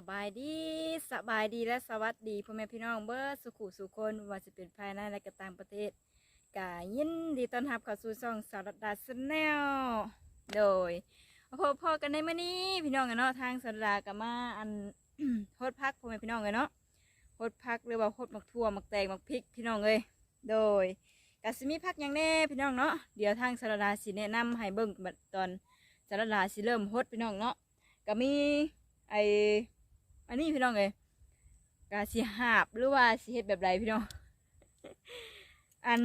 สบายดีสบายดีและสวัสดีพ่อแม่พี่น้องเบิร์สุขุสุคนว่าจะเป็นภายในและก็ต่างประเทศกายินดีต้อนรับเข้าสู่ช่องสารดาสแนลโดยพบพอกันในมื้อนี้พี่น้องกันเนาะทางสารดากับมาอันโฮดพักพ่อแม่พี่น้องกันเนาะโฮดพักหรือว่าโฮดหมักทั่วมักแตงมักพริกพี่น้องเลยโดยกสิมีพักอย่างแน่พี่น้องเนาะเดี๋ยวทางสารดาสิแนะนำให้เบิ่งบัดตอนสารดาสิเริ่มโฮดพี่น้องเนาะก็มีไอ อันนี้พี่น้องเลยกาสิหาบหรือว่าสิเฮ็ดแบบไรพี่น้อง อัน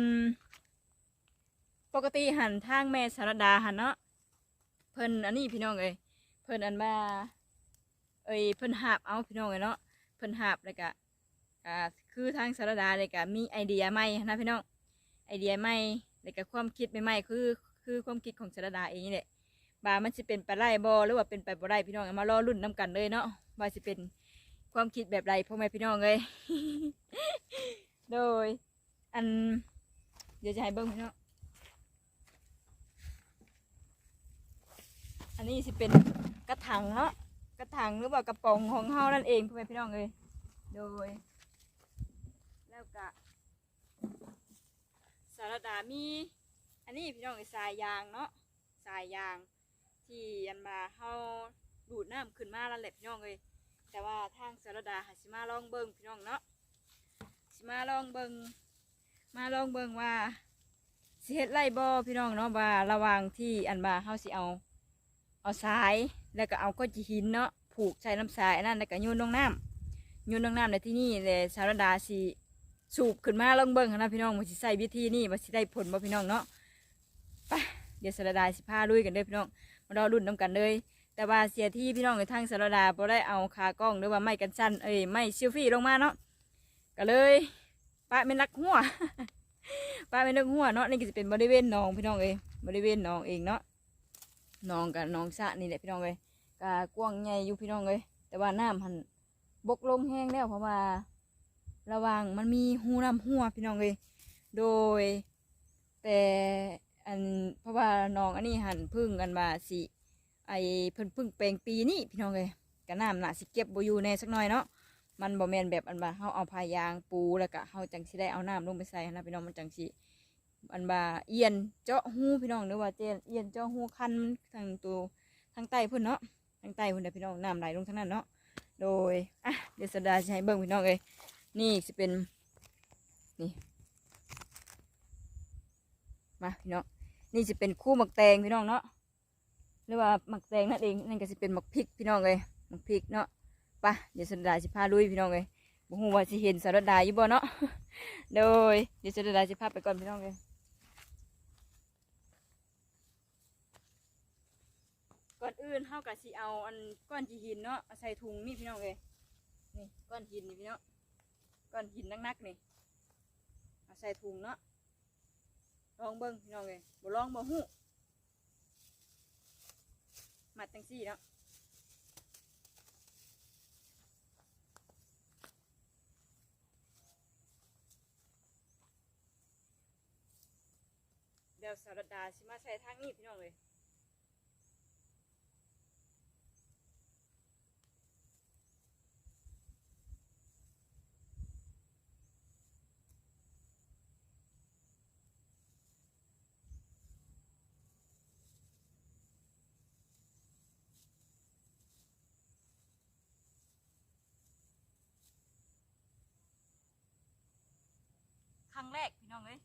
ปกติหันทางแม่สารดาหันเนาะเพิ่นอันนี้พี่น้องเลยเพิ่นอันว่าเอ้ยเพิ่นหาบเอาพี่น้องเลยเนาะเพิ่นหาบแล้วก็คือทางสารดาเลยก็มีไอเดียใหม่นะพี่น้องไอเดียใหม่แล้วก็ความคิดใหม่ๆคือคือความคิดของสารดาเองนี่แหละบามันจะเป็นไปได้บ่หรือว่าเป็นไปบ่ได้พี่น้องมารอรุ่นน้กันเลยเนาะว่าจะเป็น ความคิดแบบไรพ่อแม่พี่น้องเลย โดย อัน เดี๋ยวจะให้เบิ้งพี่น้องอันนี้สิเป็นกระถางเนาะกระถางหรือว่ากระป๋องของเฮานั่นเองพ่อแม่พี่น้องเลยโดย แล้วก็สารดามี อันนี้พี่น้องเอ้ยสายยางเนาะสายยาง ที่อันมาเฮาดูดน้ำขึ้นมาแล้วแหละพี่น้องเลย แต่ว่าทางสารดาหาสิมาลองเบิ่งพี่น้องเนาะสิมาลองเบิ่งมาลองเบิ่งว่าสิเฮ็ดไรบ่พี่น้องเนาะว่าระหว่างที่อันมาเฮาสิเอา เอาสายแล้วก็เอาก้อนหินเนาะผูกใส่น้ำสายอันนั่นแล้วก็โยนลงน้ำโยนลงน้ำในที่นี่เลยสารดาสิสูบขึ้นมาลองเบิ่งนะพี่น้องว่าสิใส่วิธีนี้ว่าสิได้ผลบ่พี่น้องเนาะไปเดี๋ยวสารดาสิพาลุยกันเด้อพี่น้องมารอรุ่นน้ำกันเลย แต่ว่าเสียที่พี่น้องในทางสารดาบ่ได้เอาคากล้องหรือว่าไม้กันสั้นเอ้ยไม้เซลฟี่ลงมาเนาะก็เลยป้าเป็นนักหัวป้าเป็นนักหัวเนาะนี่ก็จะเป็นบริเวณหนองพี่น้องเอ้ยบริเวณหนองเองเนาะหนองกับหนองสะนี่แหละพี่น้องเอ้ยก็กว้างใหญ่อยู่พี่น้องเอ้ยแต่ว่าน้ำหันบกลงแห้งแล้วเพราะว่า ระวังมันมีหูน้ำหัวพี่น้องเอ้ยโดย แต่อันเพราะว่าน้องอันนี้หันพึ่งกันมาสิ ไอเพิ่นเพึ่งแปลงปีนี้พี่น้องเลยกระน้ำน่ะสิเก็บบอยู่แน่สักหน่อยเนาะมันบ่แมนแบบอันว่าเฮาเอาพายางปูแล้วก็เฮาจังสิได้เอาน้ำลงไปใส่หั้นะพี่น้องมันจังสิอันว่าเอียนเจาะหูพี่น้องหรือว่าเจนเอียนเจาะหูคันทางตัวทางใต้พุ่นเนาะทางใต้พุ่นเด้อพี่น้องน้ำไหลลงทางนั้นเนาะโดยอะเดี๋ยวสดาให้เบิ่งพี่น้องเลยนี่สิเป็นนี่มาพี่น้องนี่จะเป็นคู่หมักแตงพี่น้องเนาะ หรือว่าหมักแตงนั่นเองนั่นก็จะเป็นหมักพริกพี่น้องเลยหมักพริกเนาะปะเดี๋ยวสรดาสิพาลุยพี่น้องเลยบ่ฮู้ว่าสิเห็นสรดาอยู่บ่เนาะโดยเดี๋ยวสรดาสิพาไปก่อนพี่น้องเลยก่อนอื่นเฮาก็สิเอาอันก้อนจีหินเนาะใส่ถุงนี่พี่น้องเลยนี่ก้อนหินนี่พี่น้องก้อนหินนักๆนี่เอาใส่ถุงเนาะลองเบิ่งพี่น้องเลยบ่ลองบ่ มัดจังสี่เนาะเดี๋ยวสารดาชิมาใส่ทางนี้พี่น้องเลย น้องเลย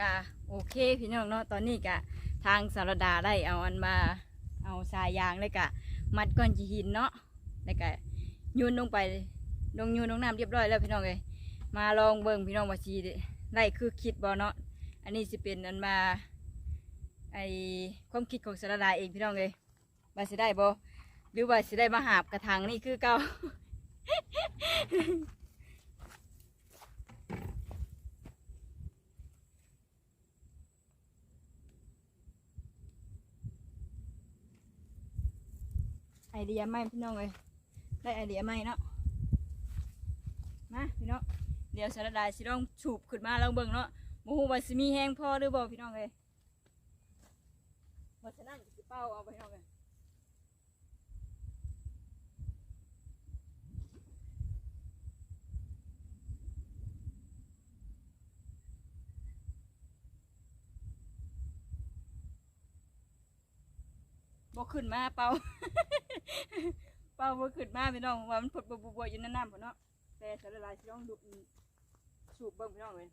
กะโอเคพี่น้องเนาะตอนนี้กะทางสารดาได้เอาอันมาเอาสายยางเลยกะ มัดก้อนจีหินเนาะแล้วก็โยนลงไปลงโยนลงน้ำเรียบร้อยแล้วพี่น้องเลยมาลองเบิ่งพี่น้องว่าสีได้คือคิดบ่เนาะอันนี้สิเป็นอันมาไอความคิดของสารดาเองพี่น้องเลยว่าสิได้บ่หรือว่าสิได้มาหาบกระถางนี่คือเก่า ไอเดียใหม่พี่น้องเลยได้ไอเดียใหม่เนาะมาพี่น้องเดี๋ยวสารดาสิต้องฉูบขึ้นมาลองเบิ่งเนาะโมโหว่าสิมีแห้งพอหรือบ่พี่น้องเลยว่าฉะนั้นก็สิเป้าเอาไปน้องเลย บ่ขึ้นมาเป่า เป่าบ่ขึ้นมาพี่น้องว่ามันผดบัวๆอยู่ในน้ำพุ่นเนาะแต่สารดาสิต้องดูฉูบเบิ่งพี่น้องเลย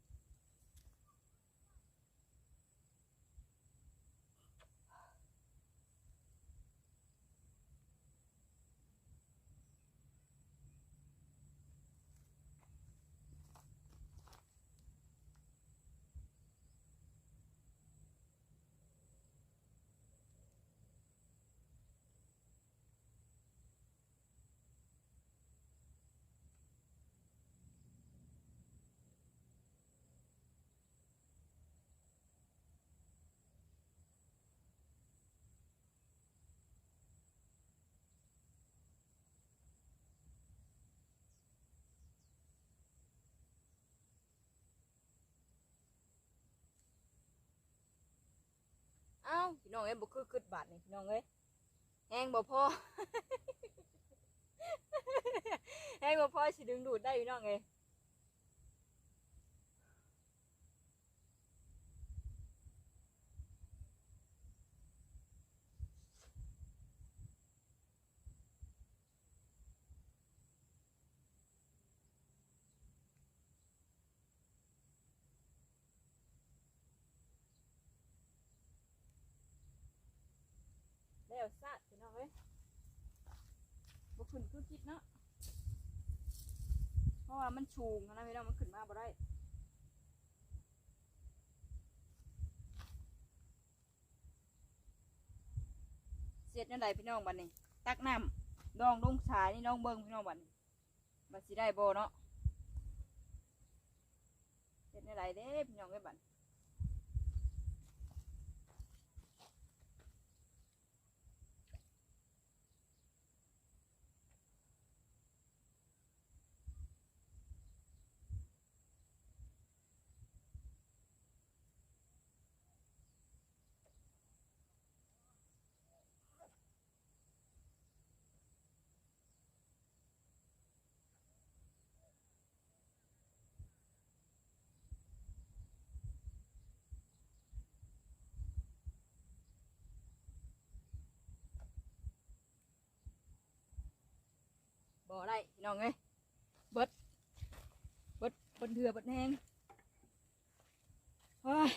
พี่น้องเอ้ยบ่คือคืดบาทนี่พี่น้องเอ้ยแห้งบ่พอ แห้งบ่พอสิดึงดูดได้พี่น้องเอ้ยแล้วซะพี่น้องเอ้ยบ่ ขึ้นคือคิดเนาะเพราะว่ามันชูงนะพี่น้องมันขึ้นมาบ่ได้เสร็จนั่นใดพี่น้องบัดนี้ ตักน้ำดองลงสายนี่น้องเบิ่งพี่น้องบัดนี้บัดสิได้โบเนาะเสร็จนั่นใดเด้พี่น้องเอ้บัดบ่ ได้พี่น้องเอ้ยเบิดเบิดบนเถื่อเบิดแห้งโอ้ย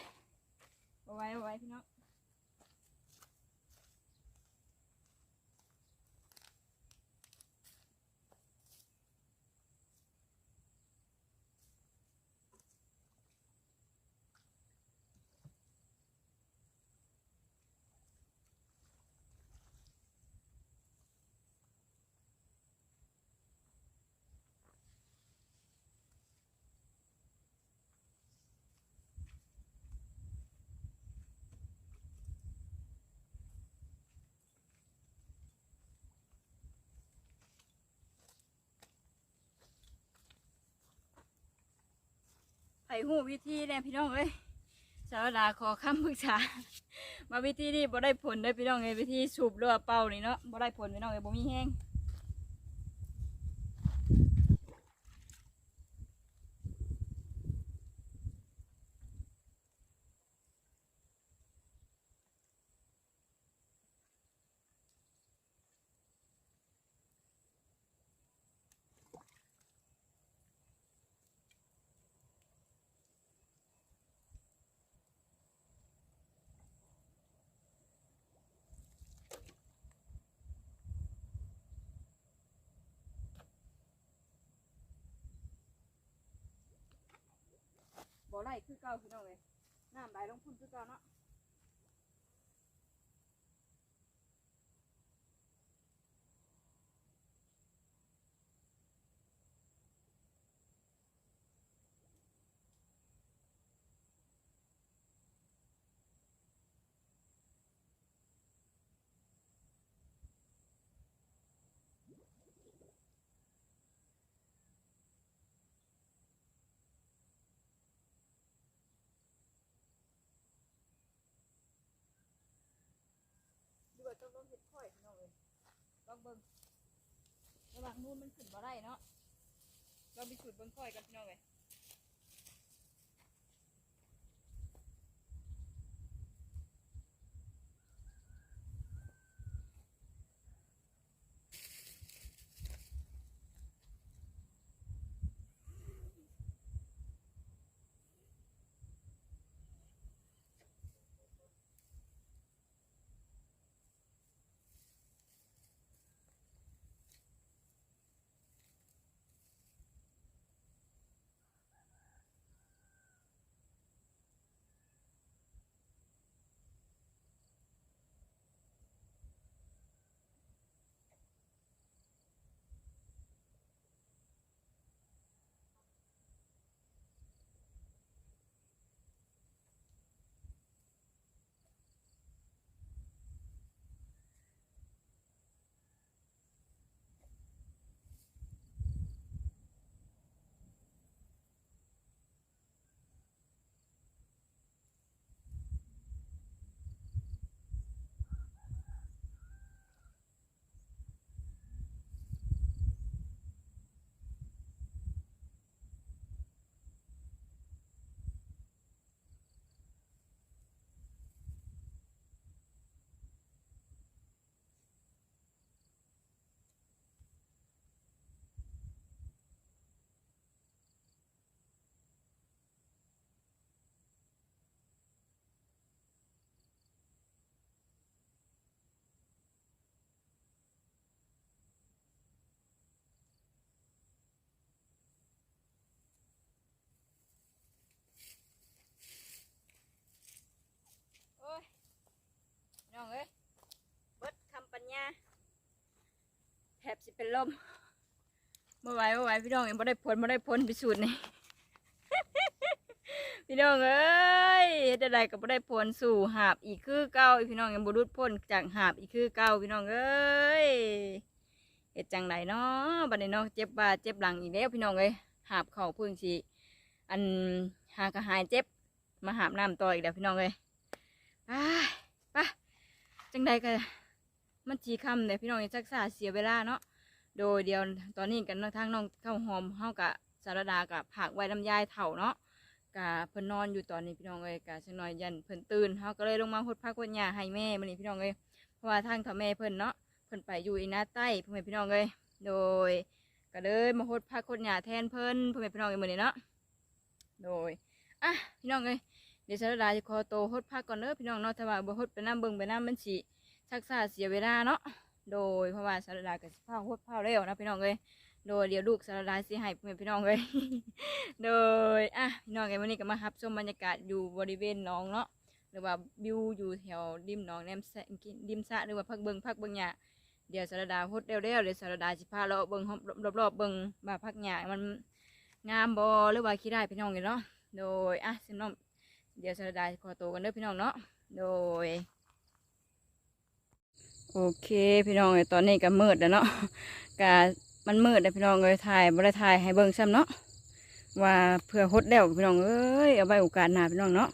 เอาไว้เอาไว้พี่น้อง ไผหูวิธีแน่พี่น้องเอ้ยสาวนาขอคำปรึกษา มาวิธีนี้บ่ได้ผลได้อพี่น้องเอ้ยวิธีสูบเรือว่าเป่านี่เนาะบ่ได้ผลพี่น้องเอ้ยบ่มีแห้ง ไล่คือเก่าพี่น้องเลยน้ำไหลลงพุ่นคือเก่าเนาะดูว่าต้องลงเห็ดค่อยพี่น้องเลยต้องเบิ่งระหว่างนู้นมันขึ้นมาได้เนาะเราไปสูดเบิ่งค่อยกันพี่น้องเลย เป็นลมมื่ไหวมื่ไหวพี่น้องยังบ่ได้ผลบ่ได้ผลพิสูจน์นี่ พี่น้องเอ้ยเฮ็ดอะไรก็บ่ได้ผลสู่หาบอีกคือเก่าพี่น้องยังบ่รุดพ้นจากหาบอีกคือเก่าพี่น้องเอ้ยเฮ็ดจังไดเนาะบัดนี้เนาะเจ็บบ่าเจ็บหลังอีกแล้วพี่น้องเอ้ยหาบเข่าพึ่งสิอันหากระหายเจ็บ มาหาบน้ำต่ออีกแล้วพี่น้องเอ้ยไปไปจังใดก็มันจีคำเลยพี่น้องอย่าจักษาเสียเวลาเนาะ โดยเดียวตอนนี้กันเนาะทางน้องข้าวหอมเฮากะสารดากับผักไว้ลำยายเถ่าเนาะกะเพิ่นนอนอยู่ตอนนี้พี่น้องเอ้ยกะจังหน่อยยันเพิ่นตื่นเฮาก็เลยลงมาหดพักหดหญ้าให้แม่มื้อนี้พี่น้องเอ้ยเพราะว่าทางพ่อแม่เพิ่นเนาะเพิ่นไปอยู่อีนาใต้พ่อแม่พี่น้องเอ้ยโดยก็เลยมาหดพักหดหญ้าแทนเพิ่นพ่อแม่พี่น้องเอ้ยมื้อนี้เนาะโดยอะพี่น้องเอ้ยเดี๋ยวสารดาจะขอโตวฮดพักก่อนเด้อพี่น้องเนาะถ้าว่าบ่ฮดไปน้ำเบิ่งไปน้ำมันสิชักษาเสียเวลาเนาะ โดยเพราะว่าสารดากับสิพาฮดพาเร็วนะพี่น้องเอ้ยโดยเดี๋ยวลูกสารดาสิให้พ่อแม่พี่น้องเอ้ยโดยอะพี่น้องเอ้ยวันนี้ก็มาครับชมบรรยากาศอยู่บริเวณหนองเนาะหรือว่าวิวอยู่แถวริมหนองแนมแสงกินริมสะหรือว่าพักเบิงพักเบิ่งหญ้าเดี๋ยวสารดาฮดเร็วๆเดี๋ยวสารดาสิพาเราเบิงรอบๆเบิงว่าพักหญ้ามันงามบ่หรือว่าขี้ได้พี่น้องเอ้ยเนาะโดยอะสิน้องเดี๋ยวสรดาขอตัวกันเด้อพี่น้องเนาะโดย โอเคพี่น้องเอ้ยตอนนี้ก็มืดแล้วเนาะกะมันมืดแล้วพี่น้องเอ้ยถ่ายบ่ได้ถ่ายให้เบิ่งซ้ำเนาะว่าเพื่อฮดแล้วพี่น้องเอ้ยเอาไว้โอกาสหน้าพี่น้องเนาะ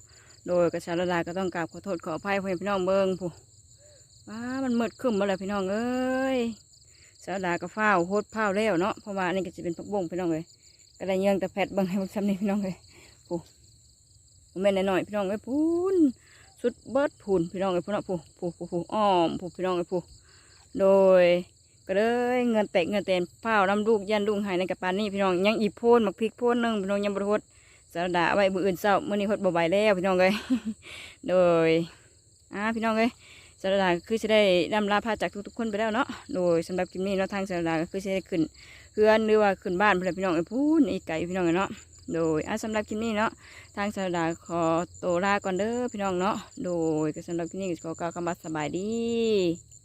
โดยกระชาระดาก็ต้องกราบขอโทษขออภัยเพื่อพี่น้องเบิ่งผู้ว้ามันมืดขึ้นมาแล้วพี่น้องเอ้ยสาระดาก็ฟ้าวฮดพ้าแล้วเนาะเพราะว่าอันนี้ก็จะเป็นพักบงพี่น้องเอ้ยก็ได้เยื่องแต่แพทย์เบิ่งให้เบิ่งซ้ำนี่พี่น้องเอ้ยผู้แม่นหน่อยพี่น้องเอ้ยพูน สุดเบิดพูนพี่น้องเอ้ยพูนเนาะผู้ผู้ผู้ผู้อ้อมผู้พี่น้องเอ้ยผู้โดย ก็เลยเงินแตะเงินเตนเผาน้ำลูกยันลุงหายในกระปานนี่พี่น้องยังอีโพนมักพริกโพนหนึงพี่น้องยังบริโภคสารดาเอาไว้มืออื่นเศร้ามื่อนี้หดบ่ไหวแล้วพี่น้องเอ้ยโดยอ่าพี่น้องเอ้ยสารดาคือจะได้ดำลาพาจากทุกๆคนไปแล้วเนาะโดยสำหรับคลิปนี้เนาะทางสารดาก็คือจะได้ขึ้นเพื่อนหรือว่าขึ้นบ้านเพื่อนพี่น้องเอ้ยพูนไอีกไก่พี่น้องเอ้ยเนาะ โดยอะสำหรับคลิปนี้เนาะทางสารดาขอตัวลาก่อนเด้อพี่น้องเนาะโดยก็สำหรับคลิปนี้ขอกล่าวคำว่าสบายดี